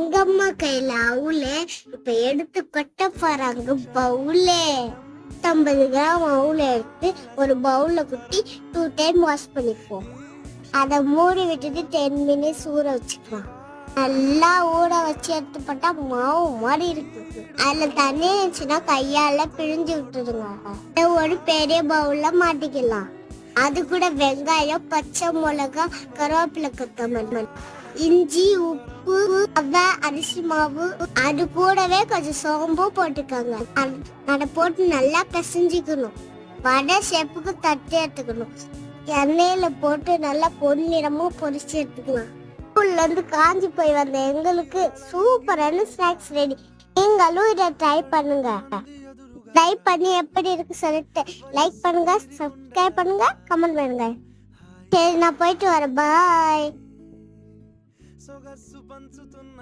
உங்கம்மா கையில அவுல இப்ப எடுத்து கொட்ட போறாங்க பவுலே. ஐம்பது கிராம் அவுல எடுத்து ஒரு பவுல்ல குட்டி டூ டைம் வாஷ் பண்ணிப்போம் அதை மூடி விட்டுட்டு டென் மினிட்ஸ் ஊற வச்சுக்கலாம். நல்லா ஊற வச்சு எடுத்து போட்டா மாவு மாதிரி இருக்கு. அதுல தண்ணி இருந்துச்சுன்னா கையால பிழிஞ்சு விட்டுருங்க ஒரு பெரிய பவுல்ல மாட்டிக்கலாம். அது கூட வெங்காயம் பச்சை மிளகா கருவேப்பிலை கொத்தமல்லி. இஞ்சி உப்பு அவை அரிசி மாவு அது கூடவே கொஞ்சம் சோம்பும் போட்டுக்கோங்க. அதை போட்டு நல்லா பிசைஞ்சிக்கணும். வடை ஷேப்புக்கு தட்டி எடுத்துக்கணும். எண்ணெயில போட்டு நல்லா பொன்னிறமும் பொரிச்சு எடுத்துக்கலாம். ஸ்கூல்ல இருந்து காஞ்சி போய் வந்த எங்களுக்கு சூப்பரான ஸ்நாக்ஸ் ரெடி. நீங்களும் இதை ட்ரை பண்ணுங்க. ட்ரை பண்ணி எப்படி இருக்கு சொல்லிட்டு லைக் பண்ணுங்க சப்ஸ்கிரைப் பண்ணுங்க கமெண்ட் பண்ணுங்க. சரி நான் போயிட்டு வரேன். பாய் సొగస్సు పంచుతున్న